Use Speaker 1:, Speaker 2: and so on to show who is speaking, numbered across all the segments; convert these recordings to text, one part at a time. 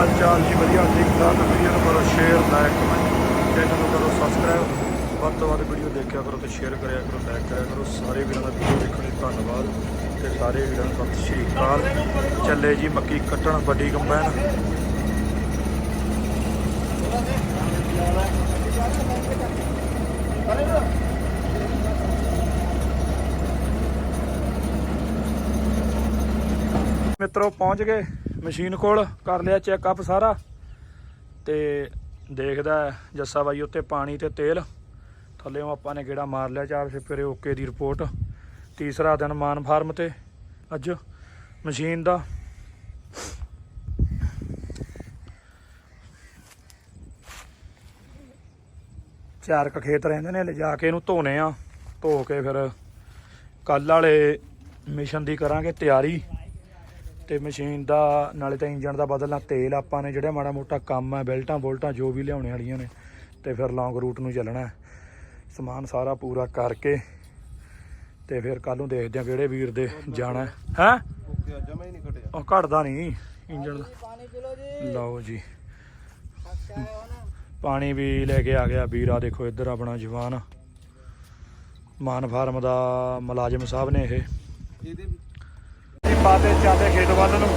Speaker 1: ਹਾਲ ਚਾਲ ਜੀ ਵਧੀਆ, ਠੀਕ ਠਾਕ। ਵੀਡੀਓ ਨੂੰ ਕਰੋ ਸ਼ੇਅਰ ਲਾਈਕ ਕਮੈਂਟ ਚੈਨਲ ਨੂੰ ਕਰੋ ਸਬਸਕ੍ਰਾਈਬ ਵੱਧ ਤੋਂ ਵੱਧ ਵੀਡੀਓ ਦੇਖਿਆ ਕਰੋ ਤੇ ਸ਼ੇਅਰ ਕਰਿਆ ਕਰੋ ਲਾਈਕ ਕਰਿਆ ਕਰੋ। ਸਾਰੇ ਵੀਰਾਂ ਦਾ ਵੀਡੀਓ ਦੇਖਣ ਲਈ ਧੰਨਵਾਦ ਤੇ ਸਾਰੇ ਵੀਰਾਂ ਨੂੰ ਸਤਿ ਸ਼੍ਰੀ ਅਕਾਲ। ਚੱਲੇ ਜੀ ਮੱਕੀ ਕੱਟਣ, ਵੱਡੀ ਕੰਬਾਈਨ। ਮਿੱਤਰੋ, ਪਹੁੰਚ ਗਏ। ਮਸ਼ੀਨ ਕੋਲ ਕਰ ਲਿਆ ਚੈੱਕਅਪ ਸਾਰਾ ਤੇ ਦੇਖਦਾ ਜੱਸਾ ਬਾਈ ਉੱਤੇ ਪਾਣੀ ਤੇ ਤੇਲ। ਥੱਲੇੋਂ ਆਪਾਂ ਨੇ ਗੇੜਾ ਮਾਰ ਲਿਆ ਚਾਰ ਛਿਪਰੇ ਓਕੇ ਦੀ ਰਿਪੋਰਟ ਤੀਸਰਾ ਦਿਨ ਮਾਨ ਫਾਰਮ ਤੇ। ਅੱਜ ਮਸ਼ੀਨ ਦਾ ਚਾਰ ਕ ਖੇਤ ਰਹਿੰਦੇ ਨੇ, ਲਿਜਾ ਕੇ ਇਹਨੂੰ ਧੋਨੇ ਆ। ਧੋ ਕੇ ਫਿਰ ਕੱਲ ਵਾਲੇ ਮਿਸ਼ਨ ਦੀ ਕਰਾਂਗੇ ਤਿਆਰੀ। ਤੇ ਮਸ਼ੀਨ ਦਾ ਨਾਲੇ ਤਾਂ ਇੰਜਨ ਦਾ ਬਦਲਣਾ ਤੇਲ ਆਪਾਂ ਨੇ ਜਿਹੜਾ ਮਾੜਾ ਮੋਟਾ ਕੰਮ ਹੈ ਬੈਲਟਾਂ ਬੋਲਟਾਂ ਜੋ ਵੀ ਲਿਆਉਣੇ ਵਾਲੀਆਂ ਨੇ ਤੇ ਫਿਰ ਲੌਂਗ ਰੂਟ ਨੂੰ ਚੱਲਣਾ ਹੈ। ਸਮਾਨ ਸਾਰਾ ਪੂਰਾ ਕਰਕੇ ਤੇ ਫਿਰ ਕੱਲ ਨੂੰ ਦੇਖਦੇ ਆ ਕਿਹੜੇ ਵੀਰ ਦੇ ਜਾਣਾ ਹੈ। ਹੈਂ?
Speaker 2: ਓਕੇ ਜਮਾ ਹੀ ਨਹੀਂ ਘਟਿਆ
Speaker 1: ਉਹ ਘਟਦਾ ਨਹੀਂ ਇੰਜਨ ਦਾ।
Speaker 3: ਪਾਣੀ ਪੀ ਲਓ ਜੀ।
Speaker 1: ਪਾਣੀ ਵੀ ਲੈ ਕੇ ਆ ਗਿਆ ਵੀਰਾ ਦੇਖੋ ਇੱਧਰ ਆਪਣਾ ਜਵਾਨ। ਮਾਨ ਫਾਰਮ ਦਾ ਮੁਲਾਜ਼ਮ ਸਾਹਿਬ ਨੇ ਇਹ।
Speaker 2: ਇਹਦੇ
Speaker 1: ਪਾਤੇ ਚਾਲੇ ਖੇਤ ਵੱਲ ਨੂੰ।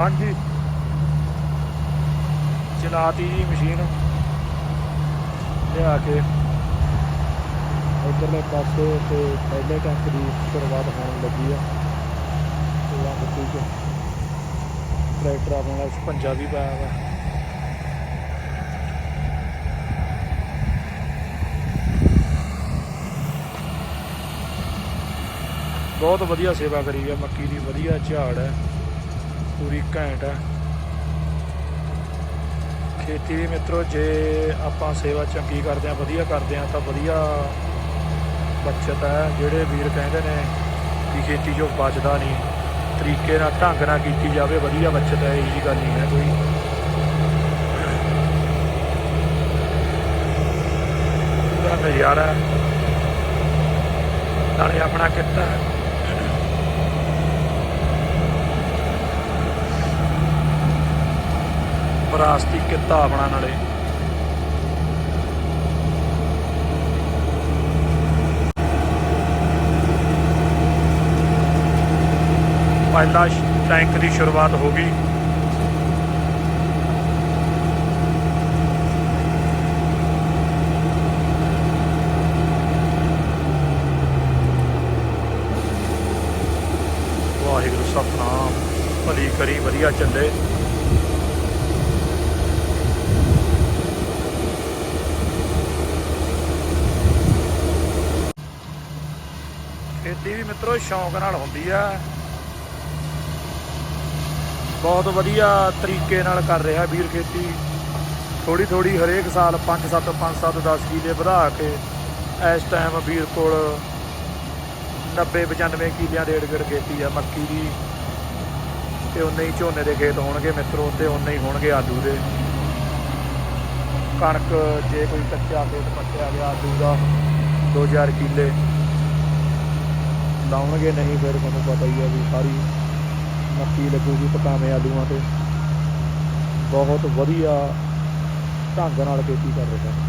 Speaker 1: ਹਾਂਜੀ। ਚਲਾਤੀ ਜੀ ਮਸ਼ੀਨ। ਲਿਆ ਕੇ ਉਧਰਲੇ ਪਾਸੇ ਤੇ ਪਹਿਲੇ ਟੈਂਕ ਦੀ ਸ਼ੁਰੂਆਤ ਹੋਣ ਲੱਗੀ ਆ। ਤੇ ਆ ਬੱਤੀ ਟਰੈਕਟਰ ਆਪਣਾ ਨਾਲ 56 ਵੀ ਪਾਇਆ ਵਾ ਬਹੁਤ ਵਧੀਆ ਸੇਵਾ ਕਰੀ ਹੈ ਮੱਕੀ ਦੀ ਵਧੀਆ ਝਾੜ ਹੈ ਪੂਰੀ ਘੈਂਟ ਹੈ ਖੇਤੀ ਵੀ ਮਿੱਤਰੋ, ਜੇ ਆਪਾਂ ਸੇਵਾ ਚੰਗੀ ਕਰਦੇ ਆ, ਵਧੀਆ ਕਰਦੇ ਆ, ਤਾਂ ਵਧੀਆ ਬਚਤ ਹੈ ਜਿਹੜੇ ਵੀਰ ਕਹਿੰਦੇ ਨੇ ਕਿ ਖੇਤੀ ਜੋ ਬਚਦਾ ਨਹੀਂ। ਤਰੀਕੇ ਨਾਲ ਢੰਗ ਨਾਲ ਕੀਤੀ ਜਾਵੇ, ਵਧੀਆ ਬੱਚਤ ਹੈ, ਇਹ ਜੀ ਗੱਲ ਨਹੀਂ ਹੈ ਕੋਈ। ਪੂਰਾ ਨਜ਼ਾਰਾ ਨਾਲੇ ਆਪਣਾ ਕਿੱਤਾ ਵਿਰਾਸਤੀ ਕਿੱਤਾ ਆਪਣਾ ਨਾਲੇ। ਪਹਿਲਾ ਟੈਂਕ ਦੀ ਸ਼ੁਰੂਆਤ ਹੋ ਗਈ। ਵਾਹਿਗੁਰੂ ਸਤਨਾਮ। ਭਲੀ ਕਰੀ, ਵਧੀਆ ਚੱਲੇ। ਖੇਤੀ ਵੀ ਮਿੱਤਰੋ, ਸ਼ੌਂਕ ਨਾਲ ਹੁੰਦੀ ਆ। ਬਹੁਤ ਵਧੀਆ ਤਰੀਕੇ ਨਾਲ ਕਰ ਰਿਹਾ ਵੀਰ ਖੇਤੀ। ਥੋੜੀ ਥੋੜੀ ਹਰੇਕ ਸਾਲ 5 7 5 7 10 ਕਿਲੇ ਵਧਾ ਕੇ ਇਸ ਟਾਈਮ ਵੀਰ ਕੋਲ 90 95 ਕਿਲਿਆਂ ਦੇ ਏੜ ਖੇਤੀ ਆ ਮੱਕੀ ਦੀ। ਤੇ ਉਨੇ ਹੀ ਝੋਨੇ ਦੇ ਖੇਤ ਹੋਣਗੇ ਮਿੱਤਰੋ, ਤੇ ਉਨੇ ਹੀ ਹੋਣਗੇ ਆਲੂ ਦੇ। ਕਣਕ ਜੇ ਕੋਈ ਕੱਚਾ ਖੇਤ ਪੱਟਿਆ ਗਿਆ ਆਲੂ ਦਾ 2000 ਕਿੱਲੇ ਲਾਉਣਗੇ ਨਹੀਂ, ਫਿਰ ਤੁਹਾਨੂੰ ਪਤਾ ਹੀ ਹੈ ਵੀ ਸਾਰੀ ਮੱਕੀ ਲੱਗੂਗੀ ਪਕਾਵੇਂ ਆਲੂਆਂ ਤੇ। ਬਹੁਤ ਵਧੀਆ ਢੰਗ ਨਾਲ ਖੇਤੀ ਕਰ ਰਹੇ ਹਨ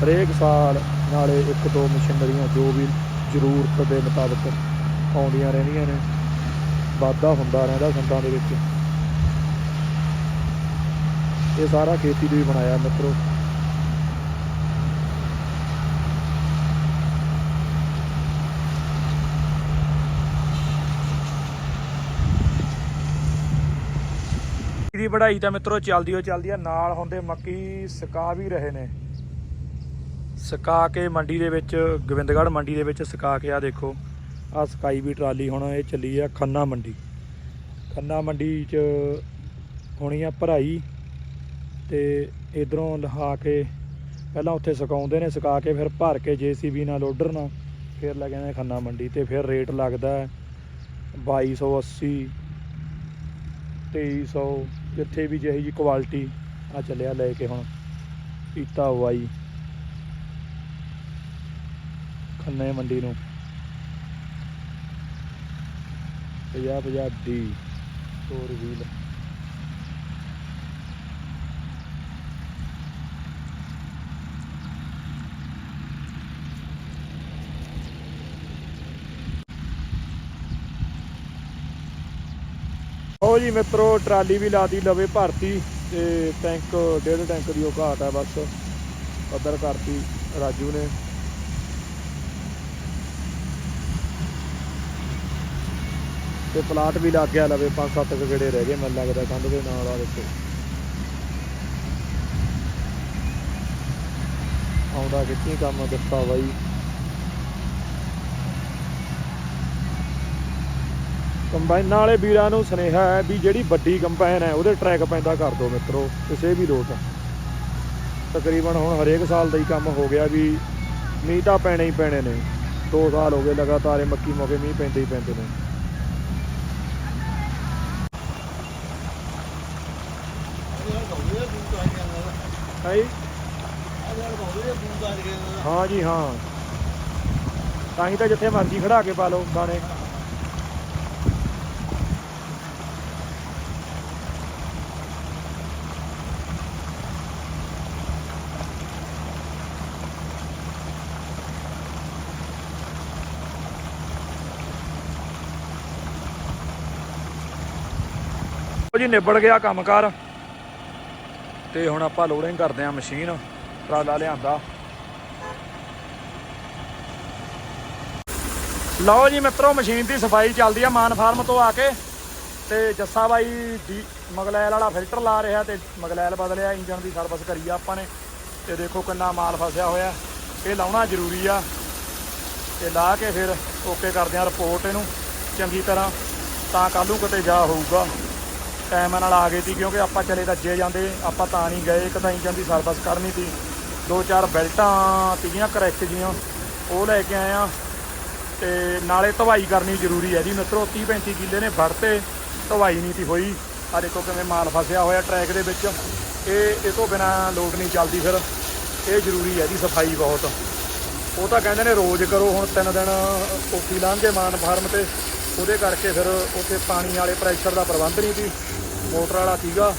Speaker 1: ਹਰੇਕ ਸਾਲ ਨਾਲੇ ਇੱਕ ਦੋ ਮਸ਼ੀਨਰੀਆਂ ਜੋ ਵੀ ਜ਼ਰੂਰਤ ਦੇ ਮੁਤਾਬਕ ਆਉਂਦੀਆਂ ਰਹਿੰਦੀਆਂ ਨੇ, ਵਾਧਾ ਹੁੰਦਾ ਰਹਿੰਦਾ ਸੰਦਾਂ ਦੇ ਵਿੱਚ। ਇਹ ਸਾਰਾ ਖੇਤੀ ਲਈ ਬਣਾਇਆ ਮਿੱਤਰੋ। ਦੀ ਵਢਾਈ ਤਾਂ ਮਿੱਤਰੋ ਚੱਲਦੀ ਹੋ ਚੱਲਦੀ ਆ, ਨਾਲ ਹੁੰਦੇ ਮੱਕੀ ਸਕਾ ਵੀ ਰਹੇ ਨੇ। ਸਕਾ ਕੇ ਮੰਡੀ ਦੇ ਵਿੱਚ, ਗੋਬਿੰਦਗੜ੍ਹ ਮੰਡੀ ਦੇ ਵਿੱਚ ਸਕਾ ਕੇ ਆ ਦੇਖੋ ਆ ਸਕਾਈ ਵੀ ਟਰਾਲੀ ਹੁਣ ਇਹ ਚੱਲੀ ਆ ਖੰਨਾ ਮੰਡੀ। ਖੰਨਾ ਮੰਡੀ 'ਚ ਹੋਣੀ ਆ ਭਰਾਈ ਤੇ ਇਧਰੋਂ ਲਹਾ ਕੇ ਪਹਿਲਾਂ ਉੱਥੇ ਸੁਕਾਉਂਦੇ ਨੇ, ਸੁਕਾ ਕੇ ਫਿਰ ਭਰ ਕੇ ਜੀਸੀਬੀ ਨਾਲ ਲੋਡਰ ਨਾਲ ਫਿਰ ਲੈ ਜਾਂਦੇ ਖੰਨਾ ਮੰਡੀ ਤੇ ਫਿਰ ਰੇਟ ਲੱਗਦਾ ਹੈ 2280 2300 ਜਿੱਥੇ ਵੀ ਜਿਹੀ ਜੀ ਕੁਆਲਿਟੀ ਆ ਚੱਲਿਆ ਲੈ ਕੇ ਹੁਣ ਪੀਤਾ ਵਾਈ। ਖੰਨੇ ਮੰਡੀ ਨੂੰ। 50 50 ਦੀ ਫੋਰ ਵੀਲ ਉਹ ਜੀ ਮਿੱਤਰੋ, ਟਰਾਲੀ ਵੀ ਲਾਤੀ ਲਵੇ ਭਰਤੀ ਤੇ ਟੈਂਕ ਡੇਢ ਟੈਂਕ ਦੀ ਉਹ ਘਾਟ ਹੈ ਬਸ। ਪੱਧਰ ਕਰਤੀ ਰਾਜੂ ਨੇ। ਤੇ ਪਲਾਟ ਵੀ ਲੱਗ ਗਿਆ ਲਵੇ, ਪੰਜ ਸੱਤ ਕੁ ਗੇੜੇ ਰਹਿ ਗਏ ਮੈਨੂੰ ਲੱਗਦਾ ਕੰਧ ਦੇ ਨਾਲ ਆ ਦੇਖੋ ਆਉਂਦਾ ਕਿੱਥੇ ਕੰਮ ਦਿੱਤਾ ਬਾਈ? ਕੰਬਾਈਨ ਵਾਲੇ ਵੀਰਾਂ ਨੂੰ ਸੁਨੇਹਾ ਹੈ ਵੀ ਜਿਹੜੀ ਵੱਡੀ ਕੰਬਾਈਨ ਹੈ, ਉਹਦੇ ਟਰੈਕ ਪੈਂਦਾ ਕਰ ਦਿਓ ਮਿੱਤਰੋ ਕਿਸੇ ਵੀ ਲੋਟ ਤਕਰੀਬਨ ਹੁਣ ਹਰੇਕ ਸਾਲ ਦਾ ਹੀ ਕੰਮ ਹੋ ਗਿਆ ਵੀ ਮੀਂਹ ਤਾਂ ਪੈਣੇ ਹੀ ਪੈਣੇ ਨੇ। 2 ਸਾਲ ਹੋ ਗਏ ਲਗਾਤਾਰ ਇਹ ਮੱਕੀ ਮੌਕੇ ਮੀਂਹ ਪੈਂਦੇ ਹੀ ਪੈਂਦੇ ਨੇ। ਹਾਈ ਹਾਂ ਜੀ, ਹਾਂ। ਤਾਂ ਹੀ ਤਾਂ ਜਿੱਥੇ ਮਰਜ਼ੀ ਖੜਾ ਕੇ ਪਾ ਲਓ ਦਾਣੇ। ਜੀ, ਨਿਬੜ ਗਿਆ ਕੰਮਕਾਰ। ਤੇ ਹੁਣ ਆਪਾਂ ਲੋਡਿੰਗ ਕਰਦੇ ਆਂ ਮਸ਼ੀਨ ਟਰਾਲਾ ਲਿਆਂਦਾ। ਲਓ ਜੀ ਮਿੱਤਰੋ ਮਸ਼ੀਨ ਦੀ ਸਫ਼ਾਈ ਚੱਲਦੀ ਆ ਮਾਨ ਫਾਰਮ ਤੋਂ ਆ ਕੇ। ਤੇ ਜੱਸਾ ਬਾਈ ਦੀ ਮਗਲੈਲ ਵਾਲਾ ਫਿਲਟਰ ਲਾ ਰਿਹਾ ਤੇ ਮਗਲੈਲ ਬਦਲਿਆ ਇੰਜਨ ਦੀ ਸਰਵਿਸ ਕਰੀ ਆ ਆਪਾਂ ਨੇ। ਤੇ ਦੇਖੋ ਕਿੰਨਾ ਮਾਲ ਫਸਿਆ ਹੋਇਆ। ਇਹ ਲਾਉਣਾ ਜ਼ਰੂਰੀ ਆ। ਤੇ ਲਾ ਕੇ ਫਿਰ ਓਕੇ ਕਰਦੇ ਆ ਰਿਪੋਰਟ ਇਹਨੂੰ। ਚੰਗੀ ਤਰ੍ਹਾਂ। ਤਾਂ ਕੱਲ ਨੂੰ ਕਿਤੇ ਜਾ ਹੋਊਗਾ। ਟਾਈਮ ਨਾਲ ਆ ਗਏ ਸੀ ਕਿਉਂਕਿ ਆਪਾਂ ਚਲੇ ਰੱਜੇ ਜਾਂਦੇ, ਆਪਾਂ ਤਾਂ ਨਹੀਂ ਗਏ, ਇੱਕ ਤਾਂ ਇੰਜਨ ਦੀ ਸਰਵਿਸ ਕਰਨੀ ਸੀ। ਦੋ ਚਾਰ ਬੈਲਟਾਂ ਤੀਆਂ ਕਰੈਕ ਜੀਆਂ, ਉਹ ਲੈ ਕੇ ਆਏ ਆ। ਤੇ ਨਾਲੇ ਧਵਾਈ ਕਰਨੀ ਜ਼ਰੂਰੀ ਹੈ ਜੀ। ਮਿੱਤਰੋ 30 35 ਕਿੱਲੇ ਨੇ ਵੜਤੇ ਧਵਾਈ ਨਹੀਂ ਤੀ ਹੋਈ। ਆ ਦੇਖੋ ਕਿਵੇਂ ਮਾਲ ਫਸਿਆ ਹੋਇਆ ਟਰੈਕ ਦੇ ਵਿੱਚ। ਇਹ ਇਹ ਤੋਂ ਬਿਨਾ ਲੋਡ ਨਹੀਂ ਚੱਲਦੀ ਫਿਰ। ਇਹ ਜ਼ਰੂਰੀ ਹੈ ਜੀ, ਸਫ਼ਾਈ ਬਹੁਤ। ਉਹ ਤਾਂ ਕਹਿੰਦੇ ਨੇ ਰੋਜ਼ ਕਰੋ, ਹੁਣ ਤਿੰਨ ਦਿਨ ਕੋਠੀ ਲਾਂਘੇ ਮਾਨ ਫਾਰਮ ਤੇ। ਉਹਦੇ ਕਰਕੇ ਫਿਰ ਉੱਥੇ ਪਾਣੀ ਵਾਲੇ ਪ੍ਰੈਸ਼ਰ ਦਾ ਪ੍ਰਬੰਧ ਨਹੀਂ ਸੀ। ਮੋਟਰ ਵਾਲਾ ਸੀਗਾ।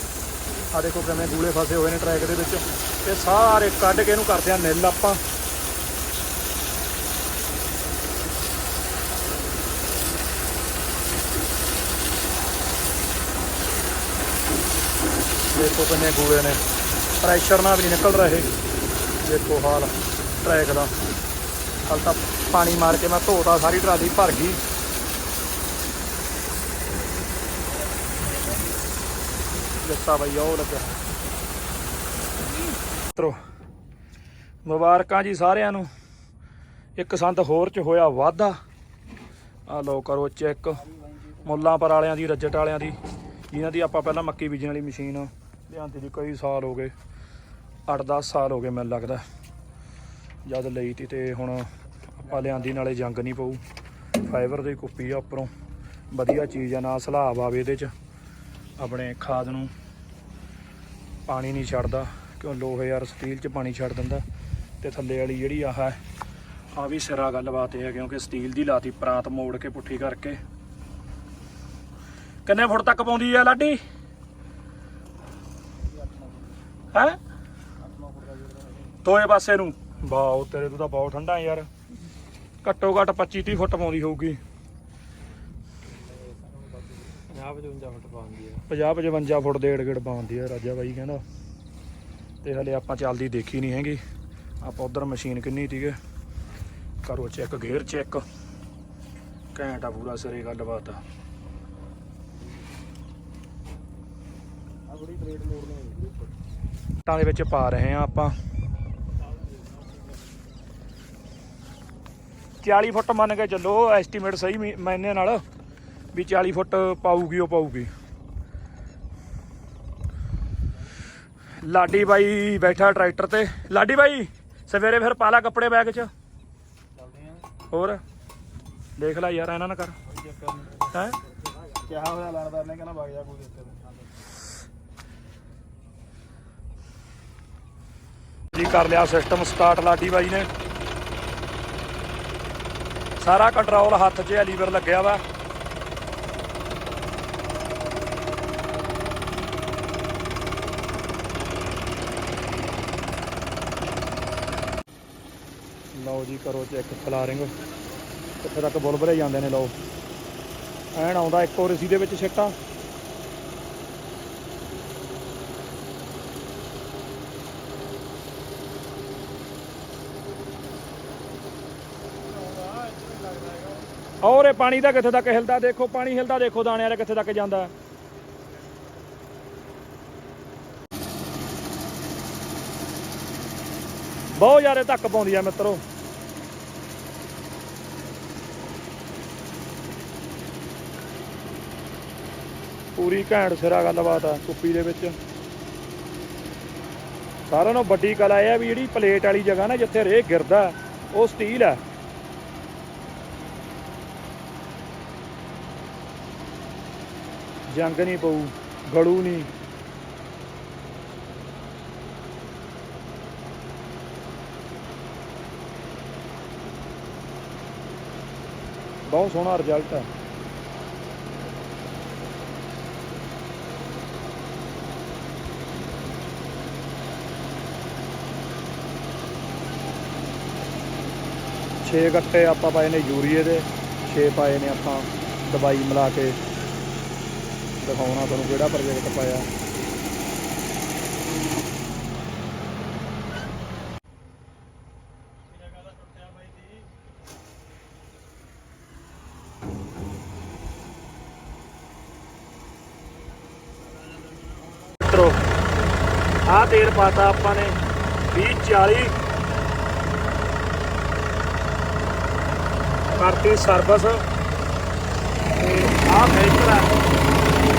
Speaker 1: ਆ ਦੇਖੋ ਕਿਵੇਂ ਗੂਲੇ ਫਸੇ ਹੋਏ ਨੇ ਟਰੈਕ ਦੇ ਵਿੱਚ। ਇਹ ਸਾਰੇ ਕੱਢ ਕੇ ਇਹਨੂੰ ਕਰਦੇ ਆ ਨਿੱਲ ਆਪਾਂ। ਦੇਖੋ ਕਿੰਨੇ ਗੂਲੇ ਨੇ। ਪ੍ਰੈਸ਼ਰ ਨਾਲ ਵੀ ਨਹੀਂ ਨਿਕਲ ਰਹੇ। ਦੇਖੋ ਹਾਲ ਟਰੈਕ ਦਾ। ਹਾਲ ਤਾਂ ਪਾਣੀ ਮਾਰ ਕੇ ਮੈਂ ਧੋਤਾ, ਸਾਰੀ ਟਰਾਲੀ ਭਰ ਗਈ। ਜੱਸਾ ਬਈ ਉਹ ਲੱਗਾ। ਮਿੱਤਰੋ, ਮੁਬਾਰਕਾਂ ਜੀ ਸਾਰਿਆਂ ਨੂੰ। ਇੱਕ ਸੰਦ ਹੋਰ ਚ ਹੋਇਆ ਵਾਧਾ। ਆ ਲਓ ਕਰੋ ਚੈੱਕ। ਮੁੱਲਾਂਪਰ ਵਾਲਿਆਂ ਦੀ, ਰੱਜਟ ਵਾਲਿਆਂ ਦੀ। ਜਿਨ੍ਹਾਂ ਦੀ ਆਪਾਂ ਪਹਿਲਾਂ ਮੱਕੀ ਬੀਜਣ ਵਾਲੀ ਮਸ਼ੀਨ ਲਿਆਂਦੀ ਦੀ ਕਈ ਸਾਲ ਹੋ ਗਏ। 8-10 ਸਾਲ ਹੋ ਗਏ ਮੈਨੂੰ ਲੱਗਦਾ। ਜਦ ਲਈ ਤੀ ਤੇ ਹੁਣ ਆਪਾਂ ਲਿਆਂਦੀ, ਨਾਲੇ ਜੰਗ ਨਹੀਂ ਪਊ। ਫਾਈਬਰ ਦੀ ਕੁੱਪੀ ਆ ਉੱਪਰੋਂ। ਵਧੀਆ ਚੀਜ਼ ਆ ਨਾ ਸਲਾਬ ਆਵੇ ਇਹਦੇ ਚ। ਆਪਣੇ ਖਾਦ ਨੂੰ ਪਾਣੀ ਨਹੀਂ ਛੱਡਦਾ, ਕਿਉਂ ਲੋਹੇ ਯਾਰ ਸਟੀਲ ਚ ਪਾਣੀ ਛੱਡ ਦਿੰਦਾ। ਤੇ ਥੱਲੇ ਵਾਲੀ ਜਿਹੜੀ ਆਹ ਹੈ ਆ ਵੀ ਸਿਰਾ ਗੱਲਬਾਤ ਇਹ ਹੈ, ਕਿਉਂਕਿ ਸਟੀਲ ਦੀ ਲਾਤੀ ਪਰਾਤ ਮੋੜ ਕੇ ਪੁੱਠੀ ਕਰਕੇ। ਕਿੰਨੇ ਫੁੱਟ ਤੱਕ ਪਾਉਂਦੀ ਆ ਲਾਡੀ? ਹੈ? ਦੋਏ ਪਾਸੇ ਨੂੰ। ਵਾਓ ਤੇਰੇ ਤੋਂ ਤਾਂ ਬਹੁਤ ਠੰਡਾ ਯਾਰ। ਘੱਟੋ ਘੱਟ 25 30 ਫੁੱਟ ਪਾਉਂਦੀ ਹੋਊਗੀ।
Speaker 3: 50 ਫੁੱਟ ਪਾਉਂਦੀ
Speaker 1: 50 55 ਫੁੱਟ ਦੇ ਏੜ ਪਾਉਂਦੀ ਆ ਰਾਜਾ ਬਾਈ ਕਹਿੰਦਾ। ਤੇ ਹਲੇ ਆਪਾਂ ਚੱਲਦੀ ਦੇਖੀ ਨਹੀਂ ਹੈਗੀ। ਆਪਾਂ ਉਧਰ ਮਸ਼ੀਨ ਕਿੰਨੀ ਸੀਗੇ ਕਰੋ ਚੈੱਕ ਗੇਅਰ ਚੈੱਕ ਘੈਂਟ ਆ ਪੂਰਾ ਸਿਰੇ ਗੱਲਬਾਤ ਆ।
Speaker 3: ਆ
Speaker 1: ਟਾਂ ਦੇ ਵਿੱਚ ਪਾ ਰਹੇ ਆ ਆਪਾਂ। 40 ਫੁੱਟ ਮੰਨ ਕੇ ਚੱਲੋ ਐਸਟੀਮੇਟ ਸਹੀ ਮੈਨੇ ਨਾਲ। ਵੀ 40 ਫੁੱਟ ਪਾਊਗੀ ਉਹ ਪਾਊਗੀ। ਲਾਡੀ ਬਾਈ ਬੈਠਾ ਟਰੈਕਟਰ ਤੇ। ਲਾਡੀ ਬਾਈ ਸਵੇਰੇ ਫਿਰ ਪਾ ਲਾ ਕੱਪੜੇ ਬੈਗ 'ਚ। ਹੋਰ? ਦੇਖ ਲੈ ਯਾਰ ਇਹਨਾਂ ਨਾ ਕਰ। ਹੈ?
Speaker 3: ਕਿਹਾ ਹੋਇਆ ਲੜਦਾ ਨੇ ਕਹਿੰਦਾ ਵਗ ਜਾ ਕੋਈ ਦਿੱਕਤ ਨਹੀਂ।
Speaker 1: ਕਰ ਲਿਆ ਸਿਸਟਮ ਸਟਾਰਟ ਲਾਡੀ ਬਾਈ ਨੇ। ਸਾਰਾ ਕੰਟਰੋਲ ਹੱਥ 'ਚ ਹੈ ਲੀਵਰ ਲੱਗਿਆ ਵਾ। ਲਓ ਜੀ, ਕਰੋ ਚੈੱਕ ਫਲਾਰਿੰਗ ਕਿੱਥੇ ਤੱਕ ਬੁਲਬਲੇ ਜਾਂਦੇ ਨੇ, ਲਓ। ਐਨ ਆਉਂਦਾ ਇੱਕੋ ਰਸੀ ਦੇ ਵਿੱਚ ਛਿੱਟਾ। ਔਰ ਇਹ ਪਾਣੀ ਦਾ ਕਿੱਥੇ ਤੱਕ ਹਿਲਦਾ? ਦੇਖੋ, ਪਾਣੀ ਹਿਲਦਾ, ਦੇਖੋ, ਦਾਣਿਆਂ ਦਾ ਕਿੱਥੇ ਤੱਕ ਜਾਂਦਾ। ਬਹੁਤ ਜ਼ਿਆਦਾ ਧੱਕ ਪਾਉਂਦੀ ਆ ਮਿੱਤਰੋ। ਪੂਰੀ ਘੈਂਟ ਸਿਰਾ ਗੱਲਬਾਤ ਆ ਕੁੱਪੀ ਦੇ ਵਿੱਚ। ਸਾਰਿਆਂ ਨਾਲੋਂ ਵੱਡੀ ਕਲਾ ਇਹ ਆ ਵੀ ਜਿਹੜੀ ਪਲੇਟ ਵਾਲੀ ਜਗ੍ਹਾ ਨਾ ਜਿੱਥੇ ਰੇਹ ਗਿਰਦਾ, ਉਹ ਸਟੀਲ ਆ। ਜੰਗ ਨਹੀਂ ਪਊ ਗੜੂ ਨਹੀਂ। ਬਹੁਤ ਸੋਹਣਾ ਰਿਜ਼ਲਟ ਹੈ ਛੇ ਗੱਟੇ ਆਪਾਂ ਪਾਏ ਨੇ ਯੂਰੀਏ ਦੇ 6 ਪਾਏ ਨੇ ਆਪਾਂ ਦਵਾਈ ਮਿਲਾ ਕੇ। ਦਿਖਾਉਣਾ ਤੁਹਾਨੂੰ ਕਿਹੜਾ ਪ੍ਰੋਜੈਕਟ ਪਾਇਆ। ਮਿੱਤਰੋ, ਆਹ ਤੇਲ ਪਾਤਾ ਆਪਾਂ ਨੇ 20 40 ਕਰਤੀ ਸਰਵਿਸ। ਤੇ ਆਹ ਫਿਲਟਰ ਆ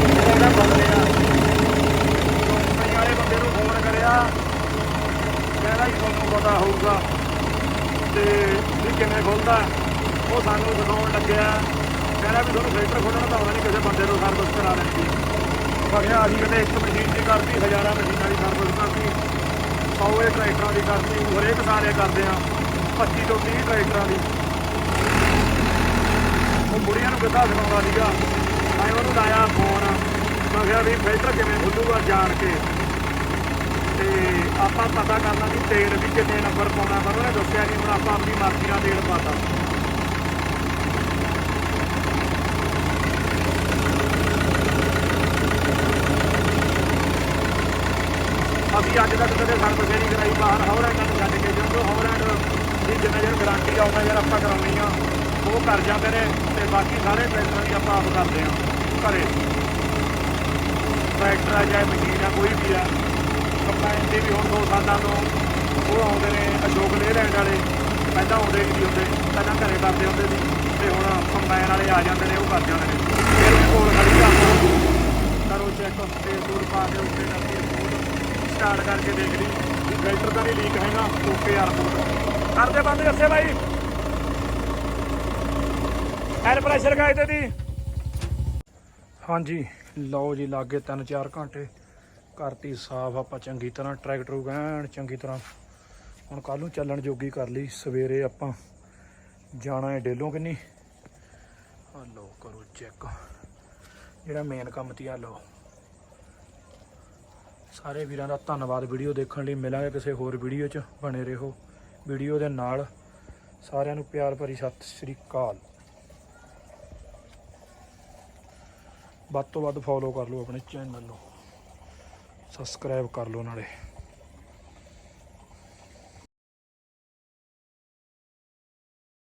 Speaker 1: ਜਿਹੜਾ ਇਹਦਾ ਬਦਲਿਆ ਕੰਪਨੀ ਵਾਲੇ ਬੰਦੇ ਨੂੰ ਫੋਨ ਕਰਿਆ, ਕਹਿੰਦਾ ਜੀ ਤੁਹਾਨੂੰ ਪਤਾ ਹੋਊਗਾ। ਤੇ ਵੀ ਕਿਵੇਂ ਖੁੱਲਦਾ, ਉਹ ਸਾਨੂੰ ਦਿਖਾਉਣ ਲੱਗਿਆ। ਕਹਿੰਦਾ ਵੀ ਤੁਹਾਨੂੰ ਫਿਲਟਰ ਖੋਲਣਾ ਤਾਂ ਆਉਂਦਾ ਨਹੀਂ ਕਿਸੇ ਬੰਦੇ ਨੂੰ ਸਰਵਿਸ ਕਰਾ ਲੈਂਦੀ ਬਗਿਆ ਅਸੀਂ ਕਹਿੰਦੇ ਇੱਕ ਮਸ਼ੀਨ ਦੀ ਕਰਤੀ, ਹਜ਼ਾਰਾਂ ਮਸ਼ੀਨਾਂ ਦੀ ਸਰਵਿਸ ਕਰਤੀ। 100 ਇਹ ਟਰੈਕਟਰਾਂ ਦੀ ਕਰਤੀ, ਹਰੇਕ ਸਾਰੇ ਕਰਦੇ ਆ। 25 ਤੋਂ 30 ਟਰੈਕਟਰਾਂ ਦੀ। ਉਹ ਬੁੜੀਆਂ ਨੂੰ ਕਿੱਦਾਂ ਸਿਖਾਉਂਦਾ ਸੀਗਾ? ਮੈਂ ਉਹਨੂੰ ਲਾਇਆ ਫੋਨ ਮੈਂ ਕਿਹਾ ਵੀ ਫਿਲਟਰ ਕਿਵੇਂ ਖੁੱਲੂਗਾ ਜਾਣ ਕੇ? ਤੇ ਆਪਾਂ ਪਤਾ ਕਰਨਾ ਵੀ ਤੇਲ ਵੀ ਕਿੰਨੇ ਨੰਬਰ ਪਾਉਣਾ ਪਰ ਉਹਨੇ ਦੱਸਿਆ ਨਹੀਂ ਹੁਣ ਆਪਾਂ ਆਪਣੀ ਮਰਜ਼ੀ ਨਾਲ ਤੇਲ ਪਾਤਾ। ਅਸੀਂ ਅੱਜ ਤੱਕ ਕਦੇ ਸਰਵਿਸ ਨਹੀਂ ਕਰਾਈ, ਬਾਹਰ ਹੌਲੈਂਡ ਨੂੰ ਛੱਡ ਕੇ ਜਦੋਂ ਹੌਲੈਂਡ ਦੀ ਜਿੰਨਾ ਚਿਰ ਗਾਰੰਟੀ ਆਉਂਦਾ ਯਾਰ ਆਪਾਂ ਕਰਾਉਣੀ ਆ। ਉਹ ਕਰ ਜਾਂਦੇ ਨੇ ਤੇ ਬਾਕੀ ਸਾਰੇ ਟਰੈਕਟਰਾਂ ਦੀ ਆਪਾਂ ਆਪ ਕਰਦੇ ਹਾਂ। ਘਰੇ। ਟਰੈਕਟਰ ਆ ਜਾਂ ਮਸ਼ੀਨ ਆ, ਕੋਈ ਵੀ ਆ। ਕੰਬਾਈਨ ਦੇ ਵੀ ਹੁਣ ਦੋ ਸਾਲਾਂ ਤੋਂ ਉਹ ਆਉਂਦੇ ਨੇ, ਅਸ਼ੋਕ ਲੇਲੈਂਡ ਵਾਲੇ। ਪਹਿਲਾਂ ਆਉਂਦੇ ਨਹੀਂ ਸੀ ਹੁੰਦੇ ਪਹਿਲਾਂ ਘਰੇ ਕਰਦੇ ਹੁੰਦੇ ਸੀ। ਤੇ ਹੁਣ ਕੰਬਾਈਨ ਵਾਲੇ ਆ ਜਾਂਦੇ ਨੇ, ਉਹ ਕਰ ਜਾਂਦੇ ਨੇ। ਫਿਰ ਉਹ ਕੋਲ ਖੜੀ ਆ। ਕਰੋ ਚੈੱਕ ਤੇ ਦੂਰ ਪਾ ਕੇ ਉੱਤੇ ਕਰਕੇ ਸਟਾਰਟ ਕਰਕੇ ਦੇਖ ਲਈ ਵੀ ਫਿਲਟਰ ਤਾਂ ਨਹੀਂ ਲੀਕ ਹੈਗਾ। ਓਕੇ ਯਾਰ ਕਰਦੇ ਬੰਦ ਦੱਸੇ ਬਾਈ। ਐਰ ਪ੍ਰੈਸ਼ਰ ਗਾਇ ਤੇ ਦੀ। ਹਾਂਜੀ, ਲਓ ਜੀ, ਲਾਗੇ 3-4 ਘੰਟੇ ਕਰਤੀ ਸਾਫ਼, ਆਪਾਂ ਚੰਗੀ ਤਰ੍ਹਾਂ ਟਰੈਕਟਰ ਨੂੰ ਚੰਗੀ ਤਰ੍ਹਾਂ ਹੁਣ ਕੱਲ ਨੂੰ ਚੱਲਣ ਜੋਗੀ ਕਰ ਲਈ। ਸਵੇਰੇ ਆਪਾਂ ਜਾਣਾ ਹੈ ਡੇਲੋਂ ਕਿੰਨੀ? ਆ ਲਓ, ਕਰੋ ਚੈੱਕ ਜਿਹੜਾ ਮੇਨ ਕੰਮ ਤੀ ਆ, ਲਓ। ਸਾਰੇ ਵੀਰਾਂ ਦਾ ਧੰਨਵਾਦ ਵੀਡੀਓ ਦੇਖਣ ਲਈ। ਮਿਲਾਂਗੇ ਕਿਸੇ ਹੋਰ ਵੀਡੀਓ 'ਚ। ਬਣੇ ਰਹੋ। ਵੀਡੀਓ ਦੇ ਨਾਲ ਸਾਰਿਆਂ ਨੂੰ ਪਿਆਰ ਭਰੀ ਸਤਿ ਸ੍ਰੀ ਅਕਾਲ। ਵੱਧ ਤੋਂ ਵੱਧ ਫੋਲੋ ਕਰ ਲਓ ਆਪਣੇ ਚੈਨਲ ਨੂੰ। ਸਬਸਕ੍ਰਾਈਬ ਕਰ ਲਓ ਨਾਲੇ।